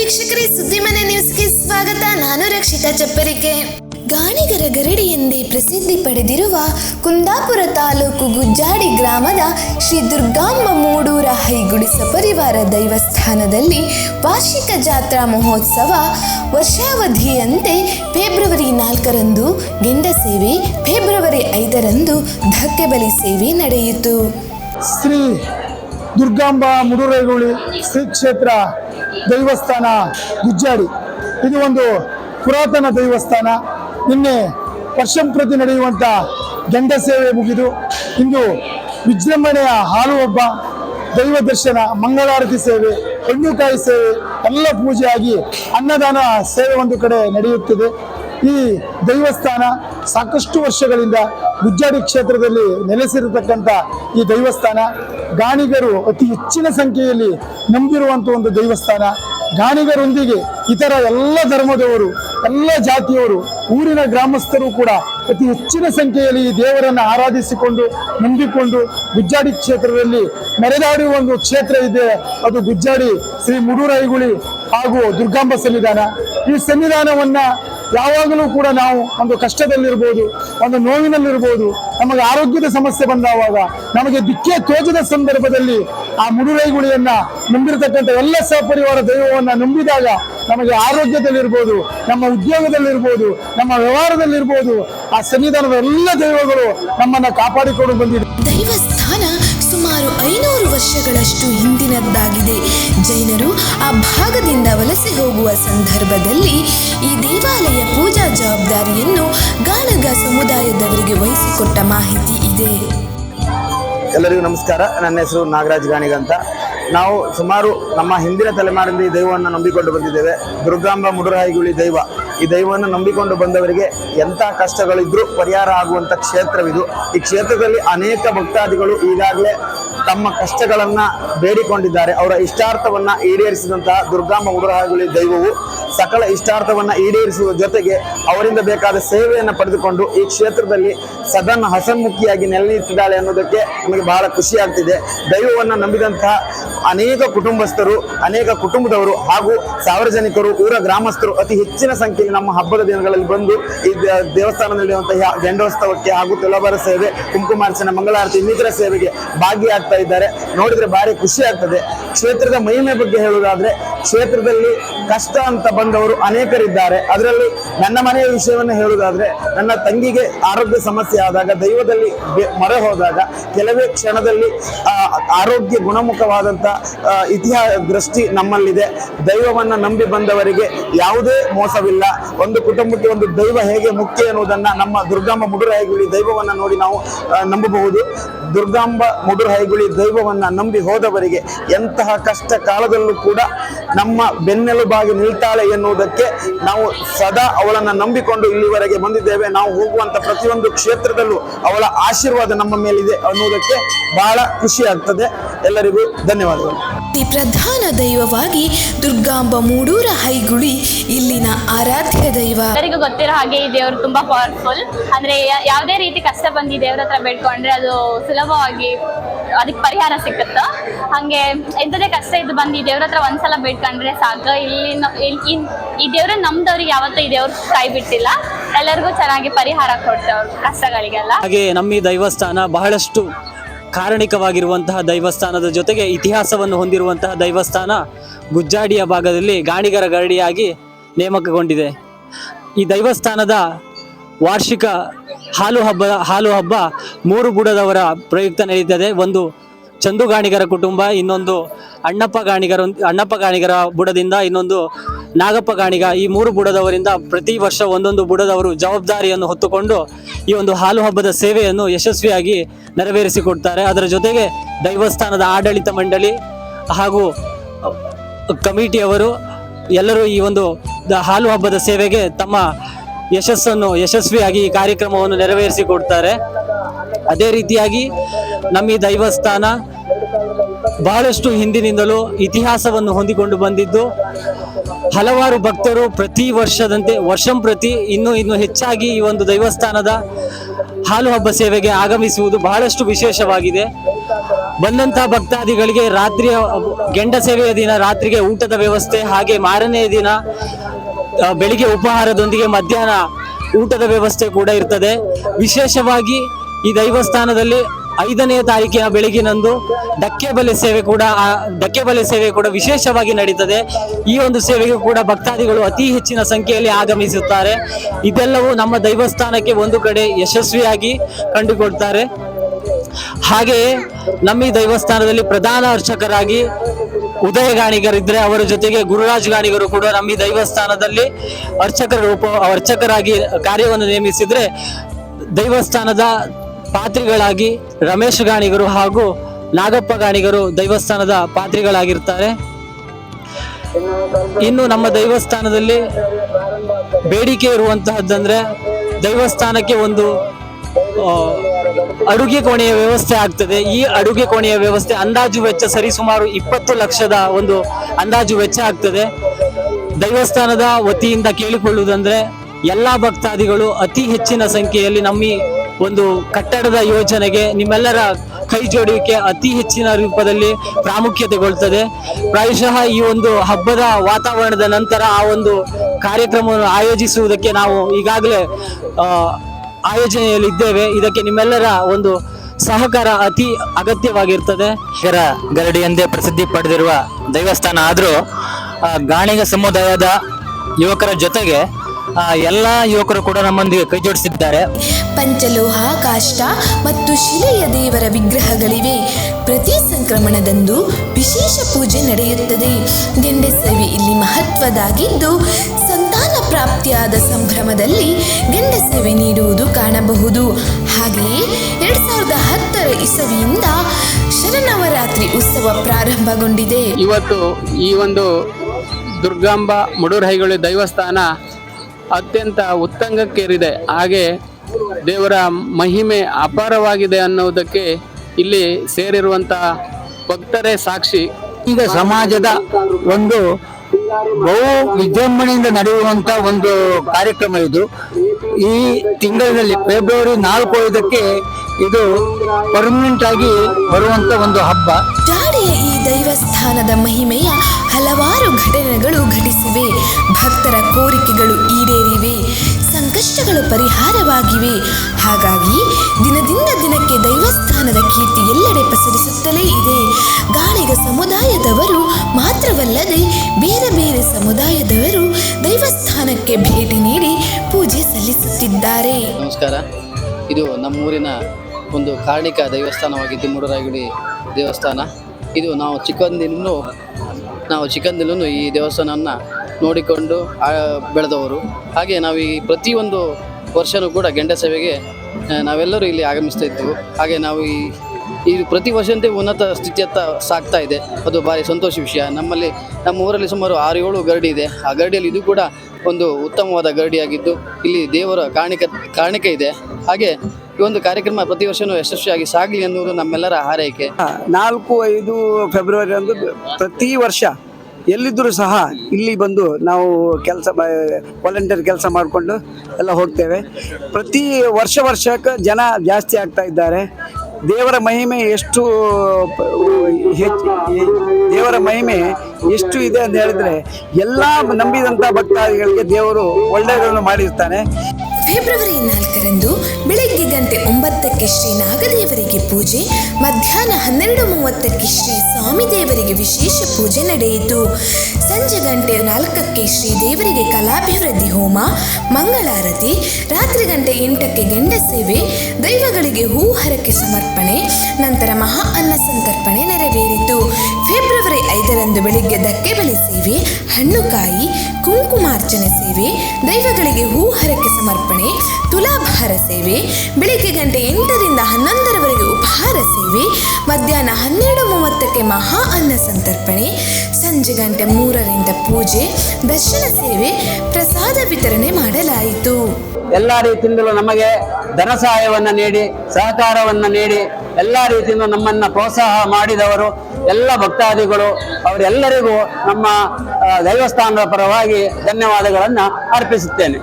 ವೀಕ್ಷಕರೇ ಸುದ್ದಿಮನೆ ನ್ಯೂಸ್ಗೆ ಸ್ವಾಗತ. ನಾನು ರಕ್ಷಿತಾ ಚಪ್ಪರಿಗೆ ಗಾಣಿಗರ ಗರಡಿ ಎಂದೇ ಪ್ರಸಿದ್ಧಿ ಪಡೆದಿರುವ ಕುಂದಾಪುರ ತಾಲೂಕು ಗುಜ್ಜಾಡಿ ಗ್ರಾಮದ ಶ್ರೀ ದುರ್ಗಾಂಬ ಮೂಡೂರ ಹೈಗುಡಿ ಸಪರಿವಾರ ದೈವಸ್ಥಾನದಲ್ಲಿ ವಾರ್ಷಿಕ ಜಾತ್ರಾ ಮಹೋತ್ಸವ ವರ್ಷಾವಧಿಯಂತೆ ಫೆಬ್ರವರಿ ನಾಲ್ಕರಂದು ಗೆಂಡ ಸೇವೆ, ಫೆಬ್ರವರಿ ಐದರಂದು ಧಕ್ಕೆ ಬಲಿ ಸೇವೆ ನಡೆಯಿತು. ಶ್ರೀ ದುರ್ಗಾಂಬ ಮುಡುರೇಗುಳಿ ಶ್ರೀ ಕ್ಷೇತ್ರ ದೈವಸ್ಥಾನ ಗುಜ್ಜಾಡಿ. ಇದು ಒಂದು ಪುರಾತನ ದೈವಸ್ಥಾನ. ನಿನ್ನೆ ವರ್ಷಂಪ್ರತಿ ನಡೆಯುವಂಥ ಗಂಡ ಸೇವೆ ಮುಗಿದು, ಇಂದು ವಿಜೃಂಭಣೆಯ ಹಾಲು ಹಬ್ಬ, ದೈವ ದರ್ಶನ, ಮಂಗಳಾರತಿ ಸೇವೆ, ಹೆಣ್ಣುಕಾಯಿ ಸೇವೆ, ಎಲ್ಲ ಪೂಜೆಯಾಗಿ ಅನ್ನದಾನ ಸೇವೆ ಒಂದು ಕಡೆ ನಡೆಯುತ್ತಿದೆ. ಈ ದೈವಸ್ಥಾನ ಸಾಕಷ್ಟು ವರ್ಷಗಳಿಂದ ಗುಜ್ಜಾಡಿ ಕ್ಷೇತ್ರದಲ್ಲಿ ನೆಲೆಸಿರತಕ್ಕಂಥ ಈ ದೈವಸ್ಥಾನ, ಗಾಣಿಗರು ಅತಿ ಹೆಚ್ಚಿನ ಸಂಖ್ಯೆಯಲ್ಲಿ ನಂಬಿರುವಂಥ ಒಂದು ದೈವಸ್ಥಾನ. ಗಾಣಿಗರೊಂದಿಗೆ ಇತರ ಎಲ್ಲ ಧರ್ಮದವರು, ಎಲ್ಲ ಜಾತಿಯವರು, ಊರಿನ ಗ್ರಾಮಸ್ಥರು ಕೂಡ ಅತಿ ಹೆಚ್ಚಿನ ಸಂಖ್ಯೆಯಲ್ಲಿ ಈ ದೇವರನ್ನು ಆರಾಧಿಸಿಕೊಂಡು, ನಂಬಿಕೊಂಡು ಗುಜ್ಜಾಡಿ ಕ್ಷೇತ್ರದಲ್ಲಿ ಮೆರೆದಾಡುವ ಒಂದು ಕ್ಷೇತ್ರ ಇದೆ. ಅದು ಗುಜ್ಜಾಡಿ ಶ್ರೀ ಮುಡೂರೈಗುಳಿ ಹಾಗೂ ದುರ್ಗಾಂಬ ಸನ್ನಿಧಾನ. ಈ ಸನ್ನಿಧಾನವನ್ನ ಯಾವಾಗಲೂ ಕೂಡ ನಾವು ಒಂದು ಕಷ್ಟದಲ್ಲಿರ್ಬೋದು, ಒಂದು ನೋವಿನಲ್ಲಿರ್ಬೋದು, ನಮಗೆ ಆರೋಗ್ಯದ ಸಮಸ್ಯೆ ಬಂದಾವಾಗ ನಮಗೆ ದಿಕ್ಕೇ ತೋಚದ ಸಂದರ್ಭದಲ್ಲಿ ಆ ಮುಡುರೈಗುಳಿಯನ್ನ ನಂಬಿರತಕ್ಕಂಥ ಎಲ್ಲ ಸಹಪರಿವಾರ ದೈವವನ್ನು ನಂಬಿದಾಗ ನಮಗೆ ಆರೋಗ್ಯದಲ್ಲಿರ್ಬೋದು, ನಮ್ಮ ಉದ್ಯೋಗದಲ್ಲಿರ್ಬೋದು, ನಮ್ಮ ವ್ಯವಹಾರದಲ್ಲಿರ್ಬೋದು, ಆ ಸನ್ನಿಧಾನದ ಎಲ್ಲ ದೈವಗಳು ನಮ್ಮನ್ನು ಕಾಪಾಡಿಕೊಂಡು ಬಂದಿದೆ. ಸುಮಾರು ಐನೂರು ವರ್ಷಗಳಷ್ಟು ಹಿಂದಿನದ್ದಾಗಿದೆ. ಜೈನರು ಆ ಭಾಗದಿಂದ ವಲಸೆ ಹೋಗುವ ಸಂದರ್ಭದಲ್ಲಿ ಈ ದೇವಾಲಯ ಪೂಜಾ ಜವಾಬ್ದಾರಿಯನ್ನು ಗಾಣಗ ಸಮುದಾಯದವರಿಗೆ ವಹಿಸಿಕೊಟ್ಟ ಮಾಹಿತಿ ಇದೆ. ಎಲ್ಲರಿಗೂ ನಮಸ್ಕಾರ. ನನ್ನ ಹೆಸರು ನಾಗರಾಜ್ ಗಾಣಿಗ ಅಂತ. ನಾವು ಸುಮಾರು ನಮ್ಮ ಹಿಂದಿನ ತಲೆಮಾರಿಂದ ಈ ದೈವವನ್ನು ನಂಬಿಕೊಂಡು ಬಂದಿದ್ದೇವೆ. ದುರ್ಗಾಂಬ ಮುಡುರಾಯಿಗುಳಿ ದೈವ. ಈ ದೈವವನ್ನು ನಂಬಿಕೊಂಡು ಬಂದವರಿಗೆ ಎಂಥ ಕಷ್ಟಗಳಿದ್ರೂ ಪರಿಹಾರ ಆಗುವಂಥ ಕ್ಷೇತ್ರವಿದು. ಈ ಕ್ಷೇತ್ರದಲ್ಲಿ ಅನೇಕ ಭಕ್ತಾದಿಗಳು ಈಗಾಗಲೇ ತಮ್ಮ ಕಷ್ಟಗಳನ್ನ ಬೇಡಿಕೊಂಡಿದ್ದಾರೆ. ಅವರ ಇಷ್ಟಾರ್ಥವನ್ನ ಈಡೇರಿಸಿದಂತಹ ದುರ್ಗಾಂಬ ಉಗ್ರಹಗಳ ದೈವವು ಸಕಲ ಇಷ್ಟಾರ್ಥವನ್ನು ಈಡೇರಿಸುವ ಜೊತೆಗೆ ಅವರಿಂದ ಬೇಕಾದ ಸೇವೆಯನ್ನು ಪಡೆದುಕೊಂಡು ಈ ಕ್ಷೇತ್ರದಲ್ಲಿ ಸದನ್ನು ಹಸನ್ಮುಖಿಯಾಗಿ ನೆಲೆನಿಂತಿದ್ದಾಳೆ ಅನ್ನೋದಕ್ಕೆ ನಮಗೆ ಬಹಳ ಖುಷಿ ಆಗ್ತಿದೆ. ದೈವವನ್ನು ನಂಬಿದಂತಹ ಅನೇಕ ಕುಟುಂಬಸ್ಥರು, ಅನೇಕ ಕುಟುಂಬದವರು ಹಾಗೂ ಸಾರ್ವಜನಿಕರು, ಊರ ಗ್ರಾಮಸ್ಥರು ಅತಿ ಹೆಚ್ಚಿನ ಸಂಖ್ಯೆಯಲ್ಲಿ ನಮ್ಮ ಹಬ್ಬದ ದಿನಗಳಲ್ಲಿ ಬಂದು ಈ ದೇವಸ್ಥಾನದಲ್ಲಿ ನಡೆಯುವಂತಹ ದಂಡೋತ್ಸವಕ್ಕೆ ಹಾಗೂ ತುಲಾಭಾರ ಸೇವೆ ಕುಂಕುಮಾರ್ಚನೆ ಮಂಗಳಾರತಿ, ಇನ್ನಿತರ ಸೇವೆಗೆ ಭಾಗಿಯಾಗ್ತಾ ಇದ್ದಾರೆ. ನೋಡಿದ್ರೆ ಭಾರಿ ಖುಷಿ ಆಗ್ತದೆ. ಕ್ಷೇತ್ರದ ಮಹಿಮೆ ಬಗ್ಗೆ ಹೇಳುವುದಾದ್ರೆ, ಕ್ಷೇತ್ರದಲ್ಲಿ ಕಷ್ಟ ಅಂತ ಬಂದವರು ಅನೇಕರಿದ್ದಾರೆ. ಅದರಲ್ಲಿ ನನ್ನ ಮನೆಯ ವಿಷಯವನ್ನು ಹೇಳುವುದಾದ್ರೆ ನನ್ನ ತಂಗಿಗೆ ಆರೋಗ್ಯ ಸಮಸ್ಯೆ ಆದಾಗ ದೈವದಲ್ಲಿ ಮೊರೆ ಹೋದಾಗ ಕೆಲವೇ ಕ್ಷಣದಲ್ಲಿ ಆರೋಗ್ಯ ಗುಣಮುಖವಾದಂಥ ಆ, ಇತಿಹಾಸ ದೃಷ್ಟಿ ನಮ್ಮಲ್ಲಿದೆ. ದೈವವನ್ನು ನಂಬಿ ಬಂದವರಿಗೆ ಯಾವುದೇ ಮೋಸವಿಲ್ಲ. ಒಂದು ಕುಟುಂಬಕ್ಕೆ ಒಂದು ದೈವ ಹೇಗೆ ಮುಖ್ಯ ಎನ್ನುವುದನ್ನ ನಮ್ಮ ದುರ್ಗಮ್ಮ ಮುಡುರಹೈಗುಳಿ ದೈವವನ್ನು ನೋಡಿ ನಾವು ನಂಬಬಹುದು. ದುರ್ಗಾಂಬ ಮುಡುರಹೈಗುಳಿ ದೈವವನ್ನು ನಂಬಿ ಹೋದವರಿಗೆ ಎಂತಹ ಕಷ್ಟ ಕಾಲದಲ್ಲೂ ಕೂಡ ನಮ್ಮ ಬೆನ್ನೆಲುಬಾಗಿ ನಿಲ್ತಾಳೆ ಎನ್ನುವುದಕ್ಕೆ ನಾವು ಸದಾ ಅವಳನ್ನು ನಂಬಿಕೊಂಡು ಇಲ್ಲಿವರೆಗೆ ಬಂದಿದ್ದೇವೆ. ನಾವು ಹೋಗುವಂಥ ಪ್ರತಿಯೊಂದು ಕ್ಷೇತ್ರದಲ್ಲೂ ಅವಳ ಆಶೀರ್ವಾದ ನಮ್ಮ ಮೇಲಿದೆ ಅನ್ನುವುದಕ್ಕೆ ಬಹಳ ಖುಷಿ ಆಗ್ತದೆ. ಎಲ್ಲರಿಗೂ ಧನ್ಯವಾದಗಳು. ಅತಿ ಪ್ರಧಾನ ದೈವವಾಗಿ ದುರ್ಗಾಂಬ ಮೂಡೂರ ಹೈಗುಳಿ ಇಲ್ಲಿನ ಆರಾಧ್ಯ ದೈವ. ಎಲ್ಲರಿಗೂ ಗೊತ್ತಿರೋ ಹಾಗೆ ಈ ದೇವರು ತುಂಬಾ ಪವರ್ಫುಲ್ ಅಂದ್ರೆ ಯಾವುದೇ ರೀತಿ ಕಷ್ಟ ಬಂದು ಈ ದೇವ್ರ ಹತ್ರ ಬೇಡ್ಕೊಂಡ್ರೆ ಅದು ಸುಲಭವಾಗಿ ಅದಕ್ಕೆ ಪರಿಹಾರ ಸಿಕ್ಕುತ್ತೋ? ಹಂಗೆ ಎಂಥದೇ ಕಷ್ಟ ಇದ್ದು ಬಂದು ಈ ದೇವ್ರ ಹತ್ರ ಒಂದ್ಸಲ ಬೇಡ್ಕೊಂಡ್ರೆ ಸಾಕು. ಇಲ್ಲಿ ಈ ದೇವ್ರ ನಮ್ದವ್ರಿಗೆ ಯಾವತ್ತೂ ಈ ದೇವ್ರ ಕೈ ಬಿಟ್ಟಿಲ್ಲ. ಎಲ್ಲರಿಗೂ ಚೆನ್ನಾಗಿ ಪರಿಹಾರ ಕೊಡ್ತೇವ್ರು ಕಷ್ಟಗಳಿಗೆಲ್ಲ. ಹಾಗೆ ನಮ್ಮ ಈ ದೈವಸ್ಥಾನ ಬಹಳಷ್ಟು ಕಾರಣಿಕವಾಗಿರುವಂತಹ ದೈವಸ್ಥಾನದ ಜೊತೆಗೆ ಇತಿಹಾಸವನ್ನು ಹೊಂದಿರುವಂತಹ ದೈವಸ್ಥಾನ ಗುಜ್ಜಾಡಿಯ ಭಾಗದಲ್ಲಿ ಗಾಣಿಗರ ಗರಡಿಯಾಗಿ ನೇಮಕಗೊಂಡಿದೆ. ಈ ದೈವಸ್ಥಾನದ ವಾರ್ಷಿಕ ಹಾಲು ಹಬ್ಬ ಹಾಲು ಹಬ್ಬ ಮೂರು ಬುಡದವರ ಪ್ರಯುಕ್ತ ನಡೆಯುತ್ತದೆ ಒಂದು ಚಂದು ಗಾಣಿಗರ ಕುಟುಂಬ, ಇನ್ನೊಂದು ಅಣ್ಣಪ್ಪ ಗಾಣಿಗರ ಅಣ್ಣಪ್ಪ ಗಾಣಿಗರ ಬುಡದಿಂದ ಇನ್ನೊಂದು ನಾಗಪ್ಪ ಗಾಣಿಗ. ಈ ಮೂರು ಬುಡದವರಿಂದ ಪ್ರತಿ ವರ್ಷ ಒಂದೊಂದು ಬುಡದವರು ಜವಾಬ್ದಾರಿಯನ್ನು ಹೊತ್ತುಕೊಂಡು ಈ ಒಂದು ಹಾಲು ಹಬ್ಬದ ಸೇವೆಯನ್ನು ಯಶಸ್ವಿಯಾಗಿ ನೆರವೇರಿಸಿಕೊಡ್ತಾರೆ ಅದರ ಜೊತೆಗೆ ದೈವಸ್ಥಾನದ ಆಡಳಿತ ಮಂಡಳಿ ಹಾಗೂ ಕಮಿಟಿಯವರು ಎಲ್ಲರೂ ಈ ಒಂದು ಹಾಲು ಹಬ್ಬದ ಸೇವೆಗೆ ತಮ್ಮ ಯಶಸ್ಸನ್ನು ಯಶಸ್ವಿಯಾಗಿ ಈ ಕಾರ್ಯಕ್ರಮವನ್ನು ನೆರವೇರಿಸಿಕೊಡ್ತಾರೆ ಅದೇ ರೀತಿಯಾಗಿ ನಮ್ಮ ಈ ದೈವಸ್ಥಾನ ಬಹಳಷ್ಟು ಹಿಂದಿನಿಂದಲೂ ಇತಿಹಾಸವನ್ನು ಹೊಂದಿಕೊಂಡು ಬಂದಿದ್ದು. ಹಲವಾರು ಭಕ್ತರು ಪ್ರತಿ ವರ್ಷದಂತೆ, ವರ್ಷಂ ಪ್ರತಿ ಇನ್ನೂ ಇನ್ನೂ ಹೆಚ್ಚಾಗಿ ಈ ಒಂದು ದೈವಸ್ಥಾನದ ಹಾಲು ಹಬ್ಬ ಸೇವೆಗೆ ಆಗಮಿಸುವುದು ಬಹಳಷ್ಟು ವಿಶೇಷವಾಗಿದೆ. ಬಂದಂತಹ ಭಕ್ತಾದಿಗಳಿಗೆ ರಾತ್ರಿಯ ಗೆಂಡ ಸೇವೆಯ ದಿನ, ರಾತ್ರಿಗೆ ಊಟದ ವ್ಯವಸ್ಥೆ, ಹಾಗೆ ಮಾರನೆಯ ದಿನ ಬೆಳಿಗ್ಗೆ ಉಪಹಾರದೊಂದಿಗೆ ಮಧ್ಯಾಹ್ನ ಊಟದ ವ್ಯವಸ್ಥೆ ಕೂಡ ಇರ್ತದೆ. ವಿಶೇಷವಾಗಿ ಈ ದೈವಸ್ಥಾನದಲ್ಲಿ ಐದನೇ ತಾರೀಕಿನ ಬೆಳಗಿನಂದು ಡಕ್ಕೆ ಬಲೆ ಸೇವೆ ಕೂಡ ಡಕ್ಕೆ ಬಲೆ ಸೇವೆ ಕೂಡ ವಿಶೇಷವಾಗಿ ನಡೀತದೆ. ಈ ಒಂದು ಸೇವೆಗೆ ಕೂಡ ಭಕ್ತಾದಿಗಳು ಅತಿ ಹೆಚ್ಚಿನ ಸಂಖ್ಯೆಯಲ್ಲಿ ಆಗಮಿಸುತ್ತಾರೆ. ಇದೆಲ್ಲವೂ ನಮ್ಮ ದೈವಸ್ಥಾನಕ್ಕೆ ಒಂದು ಕಡೆ ಯಶಸ್ವಿಯಾಗಿ ಕಂಡುಕೊಡ್ತಾರೆ. ಹಾಗೆಯೇ ನಮ್ಮ ಈ ದೈವಸ್ಥಾನದಲ್ಲಿ ಪ್ರಧಾನ ಅರ್ಚಕರಾಗಿ ಉದಯ ಗಾಣಿಗರಿದ್ರೆ ಅವರ ಜೊತೆಗೆ ಗುರುರಾಜ್ ಗಾಣಿಗರು ಕೂಡ ನಮ್ಮ ಈ ದೈವಸ್ಥಾನದಲ್ಲಿ ಅರ್ಚಕರ ರೂಪ ಅರ್ಚಕರಾಗಿ ಕಾರ್ಯವನ್ನು ನೇಮಿಸಿದ್ರೆ ದೈವಸ್ಥಾನದ ಪಾತ್ರಿಗಳಾಗಿ ರಮೇಶ್ ಗಾಣಿಗರು ಹಾಗೂ ನಾಗಪ್ಪ ಗಾಣಿಗರು ದೈವಸ್ಥಾನದ ಪಾತ್ರಿಗಳಾಗಿರ್ತಾರೆ. ಇನ್ನು ನಮ್ಮ ದೈವಸ್ಥಾನದಲ್ಲಿ ಬೇಡಿಕೆ ಇರುವಂತಹದ್ದಂದ್ರೆ ದೈವಸ್ಥಾನಕ್ಕೆ ಒಂದು ಅಡುಗೆ ಕೋಣೆಯ ವ್ಯವಸ್ಥೆ ಆಗ್ತದೆ. ಈ ಅಡುಗೆ ಕೋಣೆಯ ವ್ಯವಸ್ಥೆ ಅಂದಾಜು ವೆಚ್ಚ ಸರಿಸುಮಾರು ಇಪ್ಪತ್ತು ಲಕ್ಷದ ಒಂದು ಅಂದಾಜು ವೆಚ್ಚ ಆಗ್ತದೆ. ದೈವಸ್ಥಾನದ ವತಿಯಿಂದ ಕೇಳಿಕೊಳ್ಳುವುದಂದ್ರೆ ಎಲ್ಲಾ ಭಕ್ತಾದಿಗಳು ಅತಿ ಹೆಚ್ಚಿನ ಸಂಖ್ಯೆಯಲ್ಲಿ ನಮ್ಮ ಒಂದು ಕಟ್ಟಡದ ಯೋಜನೆಗೆ ನಿಮ್ಮೆಲ್ಲರ ಕೈ ಜೋಡಿಕೆ ಅತಿ ಹೆಚ್ಚಿನ ರೂಪದಲ್ಲಿ ಪ್ರಾಮುಖ್ಯತೆಗೊಳ್ತದೆ ಪ್ರಾಯಶಃ ಈ ಒಂದು ಹಬ್ಬದ ವಾತಾವರಣದ ನಂತರ ಆ ಒಂದು ಕಾರ್ಯಕ್ರಮವನ್ನು ಆಯೋಜಿಸುವುದಕ್ಕೆ ನಾವು ಈಗಾಗಲೇ ಆಯೋಜನೆಯಲ್ಲಿದ್ದೇವೆ ಇದಕ್ಕೆ ನಿಮ್ಮೆಲ್ಲರ ಒಂದು ಸಹಕಾರ ಅತಿ ಅಗತ್ಯವಾಗಿರ್ತದೆ. ಗರಡಿ ಎಂದೇ ಪ್ರಸಿದ್ಧಿ ಪಡೆದಿರುವ ದೇವಸ್ಥಾನ ಆದರೂ ಗಾಣಿಗ ಸಮುದಾಯದ ಯುವಕರ ಜೊತೆಗೆ ಆ, ಎಲ್ಲ ಯುವಕರು ಕೂಡ ನಮ್ಮೊಂದಿಗೆ ಕೈ ಜೋಡಿಸಿದ್ದಾರೆ. ಪಂಚಲೋಹ ಕಾಷ್ಟ ಮತ್ತು ಶಿಲೆಯ ದೇವರ ವಿಗ್ರಹಗಳಿವೆ. ಪ್ರತಿ ಸಂಕ್ರಮಣದಂದು ವಿಶೇಷ ಪೂಜೆ ನಡೆಯುತ್ತದೆ. ಗೆಂಡೆಸವಿ ಇಲ್ಲಿ ಮಹತ್ವದಾಗಿದ್ದು ಸಂತಾನ ಪ್ರಾಪ್ತಿಯಾದ ಸಂಭ್ರಮದಲ್ಲಿ ಗಂಡಸವಿ ನೀಡುವುದು ಕಾಣಬಹುದು. ಹಾಗೆಯೇ ಎರಡ್ ಸಾವಿರದ ಹತ್ತರ ಇಸವಿಯಿಂದ ಶರನವರಾತ್ರಿ ಉತ್ಸವ ಪ್ರಾರಂಭಗೊಂಡಿದೆ. ಇವತ್ತು ಈ ಒಂದು ದುರ್ಗಾಂಬ ಮುಡುರೈಗಳು ದೇವಸ್ಥಾನ ಅತ್ಯಂತ ಉತ್ತಂಗಕ್ಕೇರಿದೆ. ಹಾಗೆ ದೇವರ ಮಹಿಮೆ ಅಪಾರವಾಗಿದೆ ಅನ್ನೋದಕ್ಕೆ ಇಲ್ಲಿ ಸೇರಿರುವಂತಹ ಭಕ್ತರೇ ಸಾಕ್ಷಿ. ಈಗ ಸಮಾಜದ ಒಂದು ಬಹು ವಿಜೃಂಭಣೆಯಿಂದ ನಡೆಯುವಂತ ಒಂದು ಕಾರ್ಯಕ್ರಮ ಇದು. ಈ ತಿಂಗಳಲ್ಲಿ ಫೆಬ್ರವರಿ ನಾಲ್ಕು ಐದಕ್ಕೆ ಇದು ಪರ್ಮನೆಂಟ್ ಆಗಿ ಬರುವಂತ ಒಂದು ಹಬ್ಬ. ದೈವಸ್ಥಾನದ ಮಹಿಮೆಯ ಹಲವಾರು ಘಟನೆಗಳು ಘಟಿಸಿವೆ. ಭಕ್ತರ ಕೋರಿಕೆಗಳು ಈಡೇರಿವೆ. ಸಂಕಷ್ಟಗಳು ಪರಿಹಾರವಾಗಿವೆ. ಹಾಗಾಗಿ ದಿನದಿಂದ ದಿನಕ್ಕೆ ದೈವಸ್ಥಾನದ ಕೀರ್ತಿ ಎಲ್ಲೆಡೆ ಪಸರಿಸುತ್ತಲೇ ಇದೆ. ಗಾಳಿಗ ಸಮುದಾಯದವರು ಮಾತ್ರವಲ್ಲದೆ ಬೇರೆ ಬೇರೆ ಸಮುದಾಯದವರು ದೈವಸ್ಥಾನಕ್ಕೆ ಭೇಟಿ ನೀಡಿ ಪೂಜೆ ಸಲ್ಲಿಸುತ್ತಿದ್ದಾರೆ. ನಮಸ್ಕಾರ. ಇದು ನಮ್ಮೂರಿನ ಒಂದು ಕಾರಣಿಕ ದೇವಸ್ಥಾನವಾಗಿದ್ದು ಮೂಡರಾಗಿಡಿ ದೇವಸ್ಥಾನ. ಇದು ನಾವು ಚಿಕ್ಕಂದಿನೂ ನಾವು ಚಿಕ್ಕಂದಿನೂ ಈ ದೇವಸ್ಥಾನವನ್ನು ನೋಡಿಕೊಂಡು ಬೆಳೆದವರು. ಹಾಗೆ ನಾವು ಈ ಪ್ರತಿಯೊಂದು ವರ್ಷವೂ ಕೂಡ ಗೆಂಡ ಸೇವೆಗೆ ನಾವೆಲ್ಲರೂ ಇಲ್ಲಿ ಆಗಮಿಸ್ತಾ ಇದ್ದೆವು. ಹಾಗೆ ನಾವು ಈ ಈ ಪ್ರತಿ ವರ್ಷದಂತೆ ಉನ್ನತ ಸ್ಥಿತಿಯತ್ತ ಸಾಗ್ತಾ ಇದೆ. ಅದು ಭಾರಿ ಸಂತೋಷ ವಿಷಯ. ನಮ್ಮಲ್ಲಿ, ನಮ್ಮ ಊರಲ್ಲಿ ಸುಮಾರು ಆರು ಏಳು ಗರಡಿ ಇದೆ. ಆ ಗರಡಿಯಲ್ಲಿ ಇದು ಕೂಡ ಒಂದು ಉತ್ತಮವಾದ ಗರಡಿಯಾಗಿದ್ದು, ಇಲ್ಲಿ ದೇವರ ಕಾಣಿಕೆ ಕಾಣಿಕೆ ಇದೆ. ಹಾಗೆ ಈ ಒಂದು ಕಾರ್ಯಕ್ರಮ ಪ್ರತಿ ವರ್ಷವೂ ಯಶಸ್ವಿಯಾಗಿ ಸಾಗಲಿ ಎನ್ನುವುದು ನಮ್ಮೆಲ್ಲರ ಹಾರೈಕೆ. ನಾಲ್ಕು ಐದು ಫೆಬ್ರವರಿ ಅಂದು ಪ್ರತಿ ವರ್ಷ ಎಲ್ಲಿದ್ದರೂ ಸಹ ಇಲ್ಲಿ ಬಂದು ನಾವು ಕೆಲಸ ವಾಲಂಟಿಯರ್ ಕೆಲಸ ಮಾಡಿಕೊಂಡು ಎಲ್ಲ ಹೋಗ್ತೇವೆ. ಪ್ರತಿ ವರ್ಷ ವರ್ಷಕ್ಕೆ ಜನ ಜಾಸ್ತಿ ಆಗ್ತಾ ಇದ್ದಾರೆ. ದೇವರ ಮಹಿಮೆ ಎಷ್ಟು ಹೆಚ್ಚು ದೇವರ ಮಹಿಮೆ ಎಷ್ಟು ಇದೆ ಅಂತ ಹೇಳಿದ್ರೆ ಎಲ್ಲ ನಂಬಿದಂಥ ಭಕ್ತಾದಿಗಳಿಗೆ ದೇವರು ಒಳ್ಳೆಯದನ್ನು ಮಾಡಿರ್ತಾನೆ. ಫೆಬ್ರವರಿ ನಾಲ್ಕರಂದು ಬೆಳಗ್ಗೆ ಗಂಟೆ ಒಂಬತ್ತಕ್ಕೆ ಶ್ರೀ ನಾಗದೇವರಿಗೆ ಪೂಜೆ, ಮಧ್ಯಾಹ್ನ ಹನ್ನೆರಡು ಮೂವತ್ತಕ್ಕೆ ಶ್ರೀ ಸ್ವಾಮಿ ದೇವರಿಗೆ ವಿಶೇಷ ಪೂಜೆ ನಡೆಯಿತು. ಸಂಜೆ ಗಂಟೆ ನಾಲ್ಕಕ್ಕೆ ಶ್ರೀ ದೇವರಿಗೆ ಕಲಾಭಿವೃದ್ಧಿ ಹೋಮ, ಮಂಗಳಾರತಿ, ರಾತ್ರಿ ಗಂಟೆ ಎಂಟಕ್ಕೆ ಗಂಡ ಸೇವೆ, ದೈವಗಳಿಗೆ ಹೂ ಹರಕೆ ಸಮರ್ಪಣೆ, ನಂತರ ಮಹಾ ಅನ್ನ ಸಂತರ್ಪಣೆ ನೆರವೇರಿತು. ಐದರಂದು ಬೆಳಿಗ್ಗೆ ಧಕ್ಕೆ ಬಲಿ ಸೇವೆ ಹಣ್ಣುಕಾಯಿ ಕುಂಕುಮಾರ್ಚನೆ ಸೇವೆ, ದೈವಗಳಿಗೆ ಹೂ ಸಮರ್ಪಣೆ, ತುಲಾಭಾರ ಸೇವೆ, ಬೆಳಿಗ್ಗೆ ಗಂಟೆ ಎಂಟರಿಂದ ಹನ್ನೊಂದರವರೆಗೆ ಉಪಹಾರ ಸೇವೆ, ಮಧ್ಯಾಹ್ನ ಹನ್ನೆರಡು ಮೂವತ್ತಕ್ಕೆ ಮಹಾ ಅನ್ನ ಸಂತರ್ಪಣೆ, ಸಂಜೆ ಗಂಟೆ ಮೂರರಿಂದ ಪೂಜೆ, ದರ್ಶನ ಸೇವೆ, ಪ್ರಸಾದ ವಿತರಣೆ ಮಾಡಲಾಯಿತು. ಎಲ್ಲ ರೀತಿಯಿಂದಲೂ ನಮಗೆ ಧನ ಸಹಾಯವನ್ನು ನೀಡಿ, ಸಹಕಾರವನ್ನು ನೀಡಿ, ಎಲ್ಲ ರೀತಿಯಿಂದ ನಮ್ಮನ್ನು ಪ್ರೋತ್ಸಾಹ ಮಾಡಿದವರು ಎಲ್ಲ ಭಕ್ತಾದಿಗಳು ಅವರೆಲ್ಲರಿಗೂ ನಮ್ಮ ದೈವಸ್ಥಾನದ ಪರವಾಗಿ ಧನ್ಯವಾದಗಳನ್ನು ಅರ್ಪಿಸುತ್ತೇನೆ.